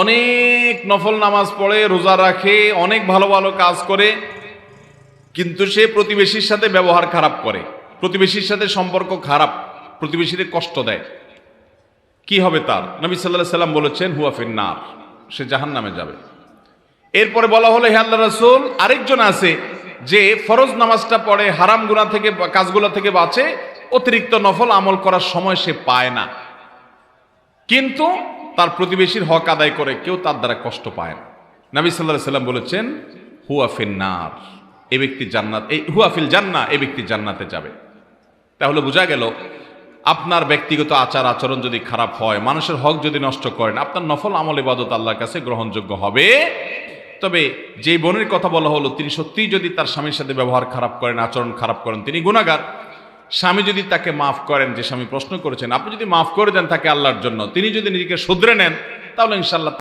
অনেক নফল নামাজ পড়ে, রোজা রাখে, অনেক ভালো ভালো কাজ করে, কিন্তু সে প্রতিবেশীর সাথে ব্যবহার খারাপ করে। প্রতিবেশীর সাথে সম্পর্ক খারাপ প্রতিবেশীর কষ্ট দেয়। কি হবে তার? নবী সাল্লাহ সাল্লাম বলেছেন হুয়াফিন নার সে জাহান নামে যাবে। এরপরে বলা হলো, হে আল্লাহ রাসূল, আরেকজন আছে যে ফরজ নামাজটা পড়ে, হারাম গুণা থেকে, কাজগুলো থেকে বাঁচে, অতিরিক্ত নফল আমল করার সময় সে পায় না। কিন্তু তার প্রতিবেশীর হক আদায় করে কেউ তার দ্বারা কষ্ট পায় না। নবী সাল্লাহ সাল্লাম বলেছেন হুয়াফিন নার। এ ব্যক্তি জান্নাত, এই হুয়াফিল জান্না, এ ব্যক্তি জান্নাতে যাবে। তাহলে বোঝা গেল, আপনার ব্যক্তিগত আচার আচরণ যদি খারাপ হয়, মানুষের হক যদি নষ্ট করেন, আপনার নফল আমল ইবাদত আল্লাহর কাছে গ্রহণযোগ্য হবে। তবে যে বোনের কথা বলা হলো, তিনি সত্যিই যদি তার স্বামীর সাথে ব্যবহার খারাপ করেন, আচরণ খারাপ করেন, তিনি গুণাগার স্বামী যদি তাকে মাফ করেন, যে স্বামী প্রশ্ন করেছেন, আপনি যদি মাফ করে দেন তাকে আল্লাহর জন্য, তিনি যদি নিজেকে শুধরে নেন, তাহলে ইনশাল্লাহ